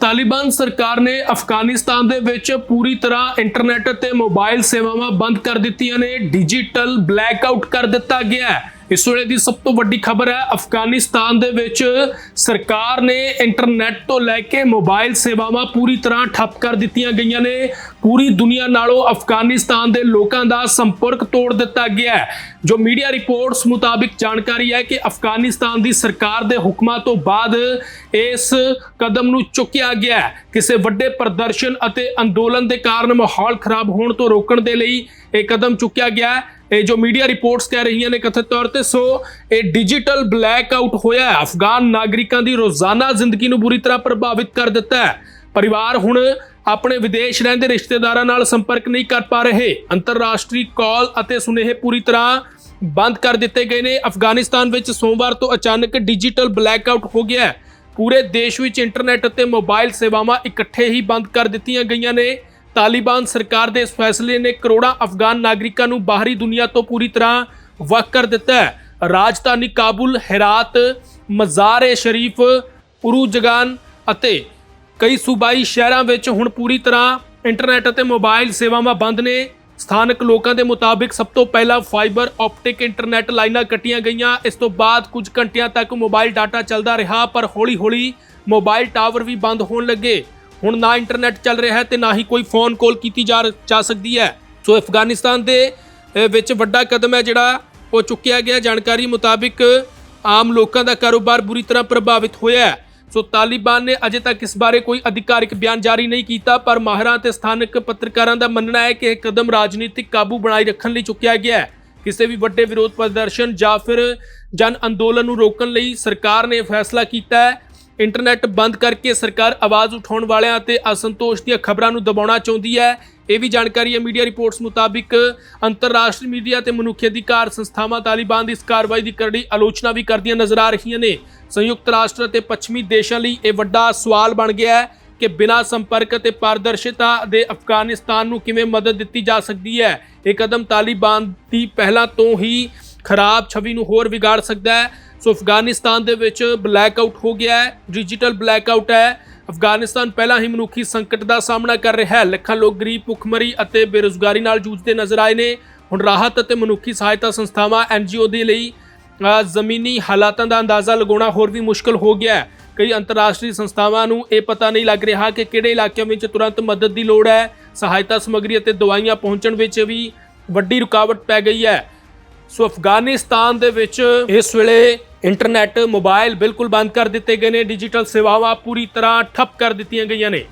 ਤਾਲਿਬਾਨ ਸਰਕਾਰ ਨੇ ਅਫਗਾਨਿਸਤਾਨ ਦੇ ਵਿੱਚ ਪੂਰੀ ਤਰ੍ਹਾਂ ਇੰਟਰਨੈਟ ਅਤੇ ਮੋਬਾਈਲ ਸੇਵਾਵਾਂ ਬੰਦ ਕਰ ਦਿੱਤੀਆਂ ਨੇ ਡਿਜੀਟਲ ਬਲੈਕਆਊਟ ਕਰ ਦਿੱਤਾ ਗਿਆ ਹੈ। ਇਸ ਵੇਲੇ ਦੀ ਸਭ ਤੋਂ ਵੱਡੀ ਖਬਰ ਹੈ, ਅਫਗਾਨਿਸਤਾਨ ਦੇ ਵਿੱਚ ਸਰਕਾਰ ਨੇ ਇੰਟਰਨੈਟ ਤੋਂ ਲੈ ਕੇ ਮੋਬਾਈਲ ਸੇਵਾਵਾਂ ਪੂਰੀ ਤਰ੍ਹਾਂ ਠੱਪ ਕਰ ਦਿੱਤੀਆਂ ਗਈਆਂ ਨੇ। ਪੂਰੀ ਦੁਨੀਆ ਨਾਲੋਂ ਅਫਗਾਨਿਸਤਾਨ ਦੇ ਲੋਕਾਂ ਦਾ ਸੰਪਰਕ ਤੋੜ ਦਿੱਤਾ ਗਿਆ ਹੈ। ਜੋ ਮੀਡੀਆ ਰਿਪੋਰਟਸ ਮੁਤਾਬਿਕ ਜਾਣਕਾਰੀ ਹੈ ਕਿ ਅਫਗਾਨਿਸਤਾਨ ਦੀ ਸਰਕਾਰ ਦੇ ਹੁਕਮਾਂ ਤੋਂ ਬਾਅਦ ਇਸ ਕਦਮ ਨੂੰ ਚੁੱਕਿਆ ਗਿਆ ਕਿਸੇ ਵੱਡੇ ਪ੍ਰਦਰਸ਼ਨ ਅਤੇ ਅੰਦੋਲਨ ਦੇ ਕਾਰਨ ਮਾਹੌਲ ਖਰਾਬ ਹੋਣ ਤੋਂ ਰੋਕਣ ਦੇ ਲਈ ਇਹ ਕਦਮ ਚੁੱਕਿਆ ਗਿਆ ਇਹ ਜੋ ਮੀਡੀਆ ਰਿਪੋਰਟਸ ਕਹਿ ਰਹੀਆਂ ਨੇ ਕਥਿਤ ਤੌਰ ਤੇ, ਸੋ ਇਹ ਡਿਜੀਟਲ ਬਲੈਕ ਆਊਟ ਹੋਇਆ ਹੈ। ਅਫਗਾਨ ਨਾਗਰਿਕਾਂ ਦੀ ਰੋਜ਼ਾਨਾ ਜ਼ਿੰਦਗੀ ਨੂੰ ਬੁਰੀ ਤਰ੍ਹਾਂ ਪ੍ਰਭਾਵਿਤ ਕਰ ਦਿੱਤਾ ਹੈ। ਪਰਿਵਾਰ ਹੁਣ ਆਪਣੇ ਵਿਦੇਸ਼ ਰਹਿੰਦੇ ਰਿਸ਼ਤੇਦਾਰਾਂ ਨਾਲ ਸੰਪਰਕ ਨਹੀਂ ਕਰ ਪਾ ਰਹੇ। ਅੰਤਰਰਾਸ਼ਟਰੀ ਕਾਲ ਅਤੇ ਸੁਨੇਹੇ ਪੂਰੀ ਤਰ੍ਹਾਂ ਬੰਦ ਕਰ ਦਿੱਤੇ ਗਏ ਨੇ। ਅਫਗਾਨਿਸਤਾਨ ਵਿੱਚ ਸੋਮਵਾਰ ਤੋਂ ਅਚਾਨਕ ਡਿਜੀਟਲ ਬਲੈਕਆਊਟ ਹੋ ਗਿਆ ਹੈ। ਪੂਰੇ ਦੇਸ਼ ਵਿੱਚ ਇੰਟਰਨੈਟ ਅਤੇ ਮੋਬਾਈਲ ਸੇਵਾਵਾਂ ਇਕੱਠੇ ਹੀ ਬੰਦ ਕਰ ਦਿੱਤੀਆਂ ਗਈਆਂ ਨੇ। ਤਾਲਿਬਾਨ ਸਰਕਾਰ ਦੇ ਇਸ ਫੈਸਲੇ ਨੇ ਕਰੋੜਾਂ ਅਫਗਾਨ ਨਾਗਰਿਕਾਂ ਨੂੰ ਬਾਹਰੀ ਦੁਨੀਆ ਤੋਂ ਪੂਰੀ ਤਰ੍ਹਾਂ ਵੱਖ ਕਰ ਦਿੱਤਾ ਹੈ। ਰਾਜਧਾਨੀ ਕਾਬੁਲ, ਹੈਰਾਤ, ਮਜ਼ਾਰ-ਏ ਸ਼ਰੀਫ ਉਰੂਜਗਾਨ ਅਤੇ ਕਈ ਸੂਬਾਈ ਸ਼ਹਿਰਾਂ ਵਿੱਚ ਹੁਣ ਪੂਰੀ ਤਰ੍ਹਾਂ ਇੰਟਰਨੈਟ ਅਤੇ ਮੋਬਾਈਲ ਸੇਵਾਵਾਂ ਬੰਦ ਨੇ। ਸਥਾਨਕ ਲੋਕਾਂ ਦੇ ਮੁਤਾਬਿਕ ਸਭ ਤੋਂ ਪਹਿਲਾਂ ਫਾਈਬਰ ਆਪਟਿਕ ਇੰਟਰਨੈਟ ਲਾਈਨਾਂ ਕੱਟੀਆਂ ਗਈਆਂ। ਇਸ ਤੋਂ ਬਾਅਦ ਕੁਝ ਘੰਟਿਆਂ ਤੱਕ ਮੋਬਾਈਲ ਡਾਟਾ ਚੱਲਦਾ ਰਿਹਾ, ਪਰ ਹੌਲੀ-ਹੌਲੀ ਮੋਬਾਈਲ ਟਾਵਰ ਵੀ ਬੰਦ ਹੋਣ ਲੱਗੇ। ਹੁਣ ਨਾ ਇੰਟਰਨੈਟ ਚੱਲ ਰਿਹਾ ਹੈ ਤੇ ਨਾ ਹੀ ਕੋਈ ਫੋਨ ਕਾਲ ਕੀਤੀ ਜਾ ਜਾ ਸਕਦੀ ਹੈ। ਸੋ ਅਫਗਾਨਿਸਤਾਨ ਦੇ ਵਿੱਚ ਵੱਡਾ ਕਦਮ ਹੈ ਜਿਹੜਾ, ਉਹ ਚੁੱਕਿਆ ਗਿਆ। ਜਾਣਕਾਰੀ ਮੁਤਾਬਿਕ ਆਮ ਲੋਕਾਂ ਦਾ ਕਾਰੋਬਾਰ ਬੁਰੀ ਤਰ੍ਹਾਂ ਪ੍ਰਭਾਵਿਤ ਹੋਇਆ ਹੈ। ਸੋ ਤਾਲਿਬਾਨ ਨੇ ਅਜੇ ਤੱਕ ਇਸ ਬਾਰੇ ਕੋਈ ਅਧਿਕਾਰਿਕ ਬਿਆਨ ਜਾਰੀ ਨਹੀਂ ਕੀਤਾ, ਪਰ ਮਾਹਰਾਂ ਤੇ ਸਥਾਨਕ ਪੱਤਰਕਾਰਾਂ ਦਾ ਮੰਨਣਾ ਹੈ ਕਿ ਇਹ ਕਦਮ ਰਾਜਨੀਤਿਕ ਕਾਬੂ ਬਣਾਈ ਰੱਖਣ ਲਈ ਚੁੱਕਿਆ ਗਿਆ ਹੈ। ਕਿਸੇ ਵੀ ਵੱਡੇ ਵਿਰੋਧ ਪ੍ਰਦਰਸ਼ਨ ਜਾਂ ਫਿਰ ਜਨ ਅੰਦੋਲਨ ਨੂੰ ਰੋਕਣ ਲਈ ਸਰਕਾਰ ਨੇ ਫੈਸਲਾ ਕੀਤਾ ਹੈ। ਇੰਟਰਨੈਟ ਬੰਦ ਕਰਕੇ ਸਰਕਾਰ ਆਵਾਜ਼ ਉਠਾਉਣ ਵਾਲਿਆਂ ਅਤੇ ਅਸੰਤੋਸ਼ ਦੀਆਂ ਖਬਰਾਂ ਨੂੰ ਦਬਾਉਣਾ ਚਾਹੁੰਦੀ ਹੈ। ਇਹ ਵੀ ਜਾਣਕਾਰੀ ਹੈ, ਮੀਡੀਆ ਰਿਪੋਰਟਸ ਮੁਤਾਬਿਕ ਅੰਤਰਰਾਸ਼ਟਰੀ ਮੀਡੀਆ ਤੇ ਮਨੁੱਖੀ ਅਧਿਕਾਰ ਸੰਸਥਾਵਾਂ ਤਾਲਿਬਾਨ ਦੀ ਇਸ ਕਾਰਵਾਈ ਦੀ ਕਰੜੀ ਆਲੋਚਨਾ ਵੀ ਕਰਦੀਆਂ ਨਜ਼ਰ ਆ ਰਹੀਆਂ ਨੇ। ਸੰਯੁਕਤ ਰਾਸ਼ਟਰ ਅਤੇ ਪੱਛਮੀ ਦੇਸ਼ਾਂ ਲਈ ਇਹ ਵੱਡਾ ਸਵਾਲ ਬਣ ਗਿਆ ਹੈ ਕਿ ਬਿਨਾਂ ਸੰਪਰਕ ਅਤੇ ਪਾਰਦਰਸ਼ਤਾ ਦੇ ਅਫਗਾਨਿਸਤਾਨ ਨੂੰ ਕਿਵੇਂ ਮਦਦ ਦਿੱਤੀ ਜਾ ਸਕਦੀ ਹੈ? ਇਹ ਕਦਮ ਤਾਲਿਬਾਨ ਦੀ ਪਹਿਲਾਂ ਤੋਂ ਹੀ ਖਰਾਬ ਛਵੀ ਨੂੰ ਹੋਰ ਵਿਗਾੜ ਸਕਦਾ ਹੈ। ਸੋ ਅਫਗਾਨਿਸਤਾਨ ਦੇ ਵਿੱਚ ਬਲੈਕ ਆਊਟ ਹੋ ਗਿਆ ਹੈ ਡਿਜੀਟਲ ਬਲੈਕਆਊਟ ਹੈ। ਅਫਗਾਨਿਸਤਾਨ ਪਹਿਲਾਂ ਹੀ ਮਨੁੱਖੀ ਸੰਕਟ ਦਾ ਸਾਹਮਣਾ ਕਰ ਰਿਹਾ ਹੈ। ਲੱਖਾਂ ਲੋਕ ਗਰੀਬ, ਭੁੱਖਮਰੀ ਅਤੇ ਬੇਰੁਜ਼ਗਾਰੀ ਨਾਲ ਜੂਝਦੇ ਨਜ਼ਰ ਆਏ ਨੇ। ਹੁਣ ਰਾਹਤ ਅਤੇ ਮਨੁੱਖੀ ਸਹਾਇਤਾ ਸੰਸਥਾਵਾਂ ਐਨਜੀਓ ਦੇ ਲਈ ਜ਼ਮੀਨੀ ਹਾਲਾਤਾਂ ਦਾ ਅੰਦਾਜ਼ਾ ਲਗਾਉਣਾ ਹੋਰ ਵੀ ਮੁਸ਼ਕਲ ਹੋ ਗਿਆ ਹੈ। ਕਈ ਅੰਤਰਰਾਸ਼ਟਰੀ ਸੰਸਥਾਵਾਂ ਨੂੰ ਇਹ ਪਤਾ ਨਹੀਂ ਲੱਗ ਰਿਹਾ ਕਿ ਕਿਹੜੇ ਇਲਾਕਿਆਂ ਵਿੱਚ ਤੁਰੰਤ ਮਦਦ ਦੀ ਲੋੜ ਹੈ। ਸਹਾਇਤਾ ਸਮੱਗਰੀ ਅਤੇ ਦਵਾਈਆਂ ਪਹੁੰਚਣ ਵਿੱਚ ਵੀ ਵੱਡੀ ਰੁਕਾਵਟ ਪੈ ਗਈ ਹੈ। ਸੋ ਅਫਗਾਨਿਸਤਾਨ ਦੇ ਵਿੱਚ ਇਸ ਵੇਲੇ ਇੰਟਰਨੈਟ, ਮੋਬਾਈਲ ਬਿਲਕੁਲ ਬੰਦ ਕਰ ਦਿੱਤੇ ਗਏ ਨੇ। ਡਿਜੀਟਲ ਸੇਵਾਵਾਂ ਪੂਰੀ ਤਰ੍ਹਾਂ ਠੱਪ ਕਰ ਦਿੱਤੀਆਂ ਗਈਆਂ ਨੇ।